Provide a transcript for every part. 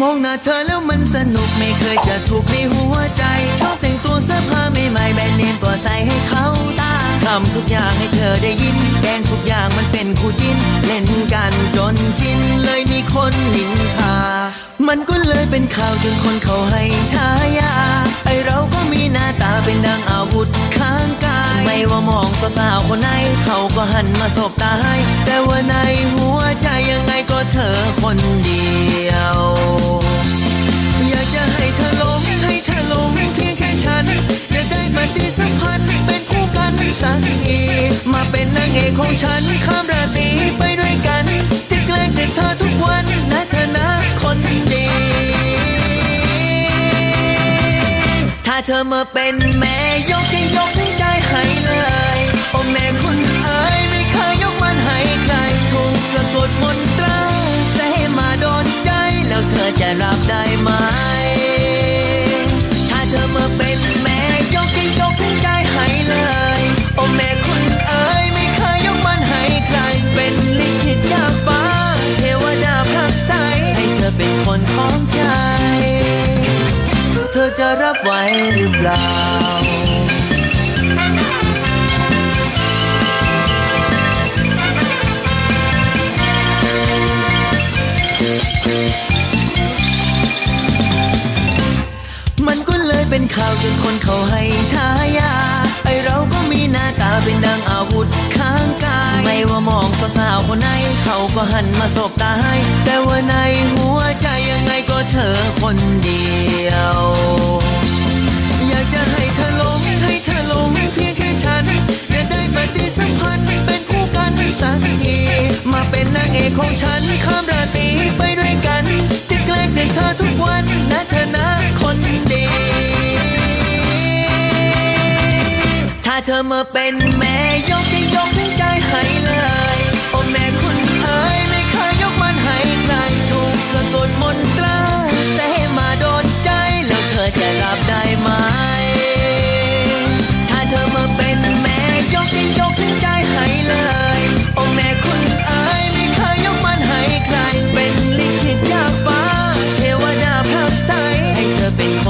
มองหน้าเธอแล้วมันสนุกไม่เคยจะถูกในหัวใจ ชอบแต่งตัวเสื้อผ้าใหม่ๆแบรนด์เนมก็ใส่ให้เขาตาทำทุกอย่างให้เธอได้ยินแกล้งทุกอย่างมันเป็นคู่จิ้น เล่นกันจนชินเลยมีคนนินทา มันก็เลยเป็นข่าวจนคนเขาให้ฉายาไอเราก็มีหน้าตาเป็นดังอาวุธข้างกาย ไม่ว่ามองสาวๆคนไหนเขาก็หันมาสบตาให้ แต่ว่าในหัวใจยังไงก็เธอคนเดียว ของฉันข้ามราตรีไปด้วยกัน จะแกล้งแต่เธอทุกวันนะเธอนะคนดี ถ้าเธอมาเป็นแม่ยก หรือเปล่า มันก็เลยเป็นข่าวจนคนเขาให้ฉายาไอเราก็มีหน้าตาเป็นดังอาวุธข้างกาย ไม่ว่ามองสาวๆคนไหน เขาก็หันมาสบตาให้ แต่ว่าในหัวใจยังไงก็เธอคนเดียว ทีมาเป็นนางเอกของฉันข้ามราตรีไปด้วยกัน จะแกล้งแต่เธอทุกวันนะเธอนะคนดี ถ้าเธอมาเป็นแม่ยกจะยกทั้งใจให้เลยโอ้แม่คุณเอ๋ยไม่เคยยกมันให้ใครถูกสะกดมนตราเสมาโดนใจแล้วเธอจะรับได้ไหม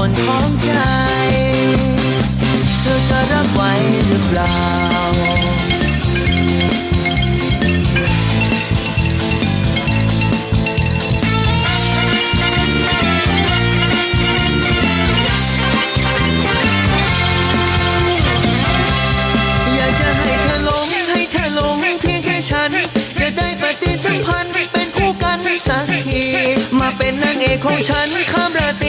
คนของใจ เธอจะรับไหวหรือเปล่า อยากจะให้เธอหลงให้เธอหลงเพียงแค่ฉัน จะได้ปฏิสัมพันธ์เป็นคู่กันสักที มาเป็นนางเอกของฉันข้ามราตรี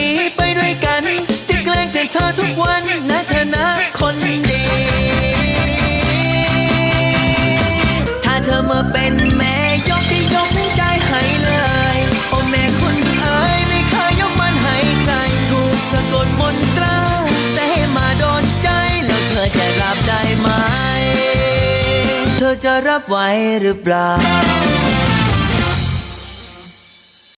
จะรับไหวหรือเปล่า